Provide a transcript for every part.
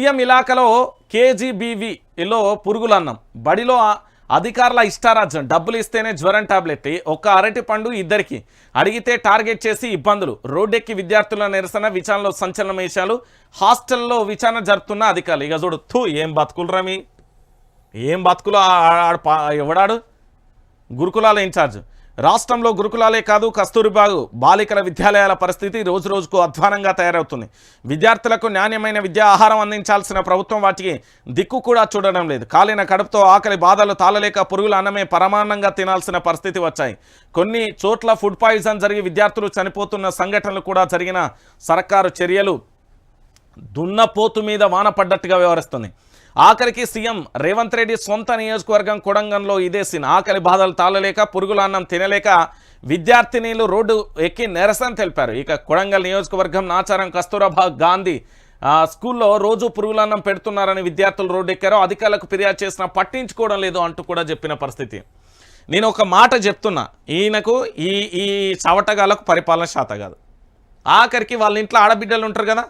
CM ఇలాకలో కేజీబీవీలో పురుగులు అన్నం బడిలో అధికారుల ఇష్టారాజ్యం. డబ్బులు ఇస్తేనే జ్వరం టాబ్లెట్. ఒక్క అరటి పండు ఇద్దరికి. అడిగితే టార్గెట్ చేసి ఇబ్బందులు. రోడ్డెక్కి విద్యార్థుల నిరసన విచారణలో సంచలనం వేశాలు హాస్టల్లో విచారణ జరుపుతున్న అధికారులు. ఇక చూడు థూ ఏం బతుకులు రమి? ఏం బతుకులు ఎవడాడు? గురుకులాల ఇన్ఛార్జ్. రాష్ట్రంలో గురుకులాలే కాదు కస్తూరిబా బాలికల విద్యాలయాల పరిస్థితి రోజు రోజుకు అధ్వానంగా తయారవుతుంది. విద్యార్థులకు నాణ్యమైన విద్యా ఆహారం అందించాల్సిన ప్రభుత్వం వాటికి దిక్కు కూడా చూడడం లేదు. కాలిన కడుపుతో ఆకలి బాధలు తాళలేక పురుగుల అన్నమే పరమాన్నంగా తినాల్సిన పరిస్థితి వచ్చాయి. కొన్ని చోట్ల ఫుడ్ పాయిజన్ జరిగి విద్యార్థులు చనిపోతున్న సంఘటనలు కూడా జరిగిన సర్కారు చర్యలు దున్నపోతు మీద వాన పడ్డట్టుగా వ్యవహరిస్తుంది. ఆఖరికి సీఎం రేవంత్ రెడ్డి సొంత నియోజకవర్గం కొడంగంలో ఇదే సీన్. ఆకలి బాధలు తాళలేక పురుగుల అన్నం తినలేక విద్యార్థినీలు రోడ్డు ఎక్కి నిరసన తెలిపారు. ఇక కొడంగల్ నియోజకవర్గం నాచారం కస్తూరబా గాంధీ స్కూల్లో రోజు పురుగులన్నం పెడుతున్నారని విద్యార్థులు రోడ్డు ఎక్కారో అధికారులకు ఫిర్యాదు చేసినా పట్టించుకోవడం లేదు అంటూ కూడా చెప్పిన పరిస్థితి. నేను ఒక మాట చెప్తున్నా. ఈయనకు ఈ ఈ చవటగాలకు పరిపాలన శాత కాదు. ఆఖరికి వాళ్ళ ఇంట్లో ఆడబిడ్డలు ఉంటారు కదా?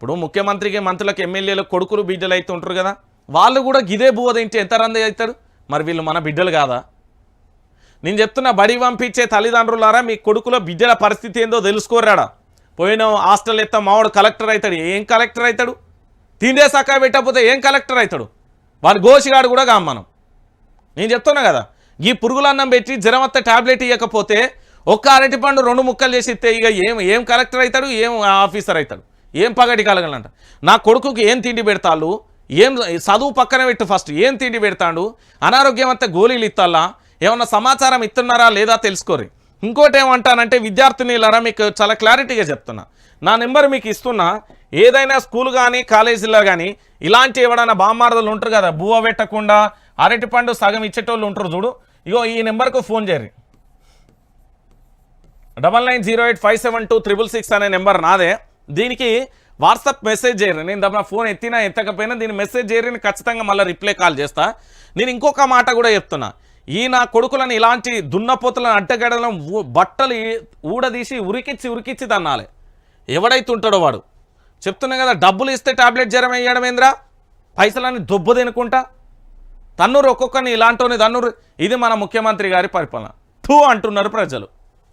ఇప్పుడు ముఖ్యమంత్రికి మంత్రులకు ఎమ్మెల్యేలు కొడుకులు బిడ్డలు అయితే ఉంటారు కదా. వాళ్ళు కూడా గిదే బువ్వ తింటే ఎంత రంది అవుతారు? మరి వీళ్ళు మన బిడ్డలు కాదా? నేను చెప్తున్నా బడి పంపించే తల్లిదండ్రులారా మీ కొడుకులో బిడ్డల పరిస్థితి ఏందో తెలుసుకోరాడా పోయిన హాస్టల్ ఎత్తా మావాడు కలెక్టర్ అవుతాడు. ఏం కలెక్టర్ అవుతాడు? తిండే సక్క పెట్టకపోతే ఏం కలెక్టర్ అవుతాడు? వాడు గోసిగాడు కూడా కాం మనం. నేను చెప్తున్నా కదా ఈ పురుగులన్నం పెట్టి జ్వరం ట్యాబ్లెట్ టాబ్లెట్ ఇవ్వకపోతే ఒక్క అరటి పండు రెండు ముక్కలు చేసి ఇస్తే ఇక ఏం ఏం కలెక్టర్ అవుతాడు? ఏం ఆఫీసర్ అవుతాడు? ఏం పగటి కలగలంట? నా కొడుకుకి ఏం తిండి పెడతాళ్ళు? ఏం చదువు పక్కన పెట్టు ఫస్ట్ ఏం తిండి పెడతాడు? అనారోగ్యం అంతా గోళీలు ఇస్తాలా ఏమన్నా సమాచారం ఇస్తున్నారా లేదా తెలుసుకోరు ఇంకోటి ఏమంటానంటే విద్యార్థినిలరా మీకు చాలా క్లారిటీగా చెప్తున్నా. నా నెంబర్ మీకు ఇస్తున్నా. ఏదైనా స్కూల్ కానీ కాలేజీలో కానీ ఇలాంటి ఎవడైనా బామ్మారదలు ఉంటారు కదా బువ్వ పెట్టకుండా అరటిపండు సగం ఇచ్చేటోళ్ళు ఉంటారు చూడు. ఇగో ఈ నెంబర్కు ఫోన్ చేయరు double nine zero eight five seven two triple six అనే నెంబర్ నాదే. దీనికి వాట్సాప్ మెసేజ్ చేయరు. నేను దబ్బా ఫోన్ ఎత్తినా ఎత్తకపోయినా దీన్ని మెసేజ్ చేయరు నేను ఖచ్చితంగా మళ్ళీ రిప్లై కాల్ చేస్తా. నేను ఇంకొక మాట కూడా చెప్తున్నా. ఈ నా కొడుకులను ఇలాంటి దున్నపోతులను అడ్డగడలను బట్టలు ఊడదీసి ఉరికిచ్చి ఉరికిచ్చి తన్నాలి. ఎవడైతే ఉంటాడో వాడు. చెప్తున్నా కదా డబ్బులు ఇస్తే టాబ్లెట్ జ్వరం వేయడం ఏంద్రా? పైసలన్నీ దొబ్బు తినుకుంటా. తన్నూరు ఒక్కొక్కరిని ఇలాంటి తన్నూరు. ఇది మన ముఖ్యమంత్రి గారి పరిపాలన. థూ అంటున్నారు ప్రజలు.